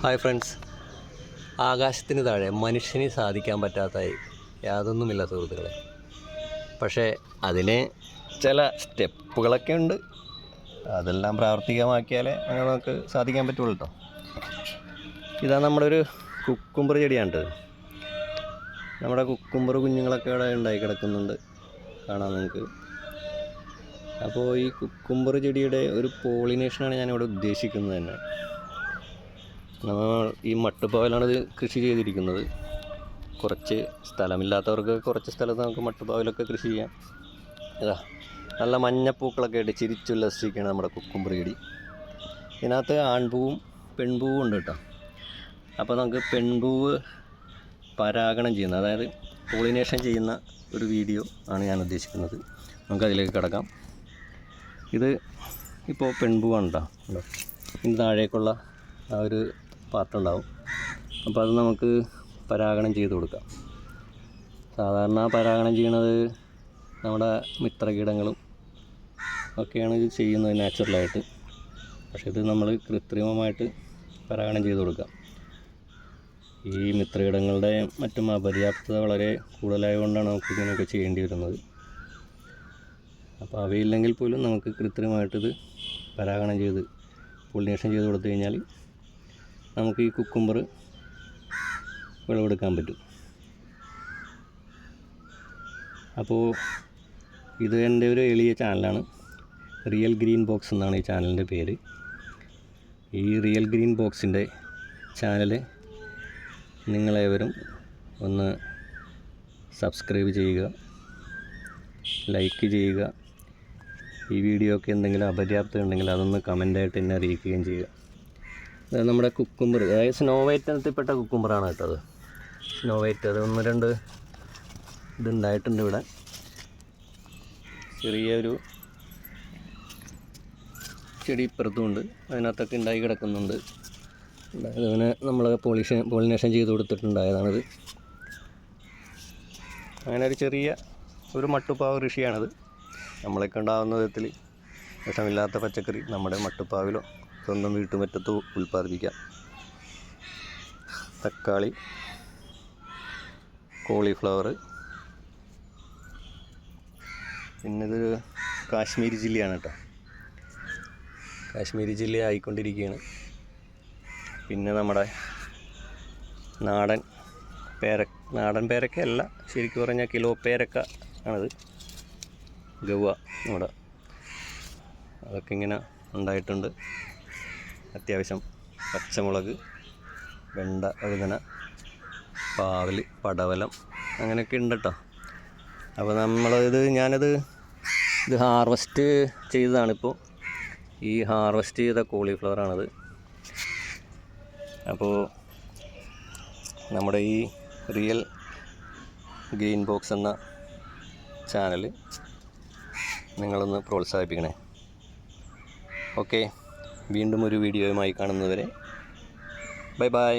Hi friends. ആകാശത്തിന് താഴെ മനുഷ്യന് സാധിക്കാൻ പറ്റാത്തായി യാതൊന്നുമില്ല സുഹൃത്തുക്കളെ. പക്ഷേ അതിന് ചില സ്റ്റെപ്പുകളൊക്കെ ഉണ്ട്. അതെല്ലാം പ്രാവർത്തികമാക്കിയാലേ നമുക്ക് സാധിക്കാൻ പറ്റുള്ളൂ കേട്ടോ ഇതാ നമ്മുടെ ഒരു കുക്കുംബർ ചെടിയാണ് നമ്മുടെ കുക്കുംബർ കുഞ്ഞുങ്ങളൊക്കെ ഇവിടെ ഉണ്ടായി കിടക്കുന്നുണ്ട്. കാണാം നിങ്ങൾക്ക് അപ്പോൾ ഈ കുക്കുംബർ ചെടിയുടെ ഒരു പോളിനേഷനാണ് ഞാനിവിടെ ഉദ്ദേശിക്കുന്നത് തന്നെ. നമ്മൾ ഈ മട്ടുപ്പാവിലാണ് ഇത് കൃഷി ചെയ്തിരിക്കുന്നത്. കുറച്ച് സ്ഥലമില്ലാത്തവർക്ക് കുറച്ച് സ്ഥലത്ത് നമുക്ക് മട്ടുപ്പാവിലൊക്കെ കൃഷി ചെയ്യാം. ഇതാ നല്ല മഞ്ഞപ്പൂക്കളൊക്കെ ആയിട്ട് ചിരിച്ചുല്ലസിക്കുകയാണ് നമ്മുടെ കുക്കുംബർ ചെടി. ഇതിനകത്ത് ആൺപൂവും പെൺപൂവും ഉണ്ട് കേട്ടോ. അപ്പോൾ നമുക്ക് പെൺപൂവ് പരാഗണം ചെയ്യുന്ന അതായത് പോളിനേഷൻ ചെയ്യുന്ന ഒരു വീഡിയോ ആണ് ഞാൻ ഉദ്ദേശിക്കുന്നത്. നമുക്ക് അതിലേക്ക് കിടക്കാം. ഇത് ഇപ്പോൾ പെൺപൂവാണ് കേട്ടോ. ഇതിന് താഴേക്കുള്ള ആ ഒരു പാത്രം ഉണ്ടാവും അപ്പോൾ അത് നമുക്ക് പരാഗണം ചെയ്ത് കൊടുക്കാം. സാധാരണ പരാഗണം ചെയ്യണത് നമ്മുടെ മിത്രകീടങ്ങളും ഒക്കെയാണ് ഇത് ചെയ്യുന്നത് നാച്ചുറലായിട്ട് പക്ഷേ ഇത് നമ്മൾ കൃത്രിമമായിട്ട് പരാഗണം ചെയ്ത് കൊടുക്കാം. ഈ മിത്രകീടങ്ങളുടെ മറ്റും അപര്യാപ്തത വളരെ കൂടുതലായതുകൊണ്ടാണ് നമുക്ക് ഇങ്ങനെയൊക്കെ ചെയ്യേണ്ടി വരുന്നത്. അപ്പോൾ അവയില്ലെങ്കിൽ പോലും നമുക്ക് കൃത്രിമമായിട്ടിത് പരാഗണം ചെയ്ത് പൊളിനേഷൻ ചെയ്ത് കൊടുത്തു കഴിഞ്ഞാൽ നമുക്ക് ഈ കുക്കുംബർ വിളവെടുക്കാൻ പറ്റും. അപ്പോൾ ഇത് എന്റെ ഒരു എളിയ ചാനലാണ്. റിയൽ ഗ്രീൻ ബോക്സ് എന്നാണ് ഈ ചാനലിന്റെ പേര്. ഈ റിയൽ ഗ്രീൻ ബോക്സിന്റെ ചാനൽ നിങ്ങളേവരും ഒന്ന് സബ്സ്ക്രൈബ് ചെയ്യുക ലൈക്ക് ചെയ്യുക. ഈ വീഡിയോ ഒക്കെ എന്തെങ്കിലും അപര്യാപ്തം ഉണ്ടെങ്കിൽ അതൊന്ന് കമന്റായിട്ട് എന്നെ അറിയിക്കുകയും ചെയ്യുക. നമ്മുടെ കുക്കുംബർ അതായത് സ്നോ വൈറ്റ് ഇനത്തിൽപ്പെട്ട കുക്കുംബറാണ് കേട്ടത് സ്നോ വൈറ്റ് അത് ഒന്ന് രണ്ട് ഇതുണ്ടായിട്ടുണ്ട് ഇവിടെ. ചെറിയൊരു ചെടി ഇപ്പുറത്തുമുണ്ട് അതിനകത്തൊക്കെ ഉണ്ടായി കിടക്കുന്നുണ്ട്. അതിന് നമ്മൾ പോളിഷൻ പോളിനേഷൻ ചെയ്ത് കൊടുത്തിട്ടുണ്ടായതാണിത്. അങ്ങനെ ഒരു ചെറിയ ഒരു മട്ടുപ്പാവ് കൃഷിയാണിത്. നമ്മളൊക്കെ ഉണ്ടാകുന്ന വിധത്തിൽ വിഷമില്ലാത്ത പച്ചക്കറി നമ്മുടെ മട്ടുപ്പാവിലോ സ്വന്തം വീട്ടുമുറ്റത്ത് ഉൽപ്പാദിപ്പിക്കാം. തക്കാളി കോളിഫ്ലവർ പിന്നെ ഇത് കാശ്മീരി ജില്ലയാണ് കേട്ടോ. കാശ്മീരി ജില്ല ആയിക്കൊണ്ടിരിക്കുകയാണ്. പിന്നെ നമ്മുടെ നാടൻ പേര നാടൻ പേരക്കയല്ല ശരിക്കും പറഞ്ഞാൽ കിലോ പേരക്ക ആണത്. ഗവ നമ്മുടെ അതൊക്കെ ഇങ്ങനെ ഉണ്ടായിട്ടുണ്ട്. അത്യാവശ്യം പച്ചമുളക് വെണ്ട വഴുതന പാവൽ പടവലം അങ്ങനെയൊക്കെ ഉണ്ട് കേട്ടോ അപ്പോൾ നമ്മളിത് ഞാനത് ഇത് ഹാർവസ്റ്റ് ചെയ്തതാണിപ്പോൾ ഈ ഹാർവസ്റ്റ് ചെയ്ത കോളിഫ്ലവറാണത് അപ്പോൾ നമ്മുടെ ഈ റിയൽ ഗ്രീൻ ബോക്സ് എന്ന ചാനൽ നിങ്ങളൊന്ന് പ്രോത്സാഹിപ്പിക്കണേ. ഓക്കെ. വീണ്ടും ഒരു വീഡിയോയുമായി കാണുന്നതുവരെ ബൈ ബൈ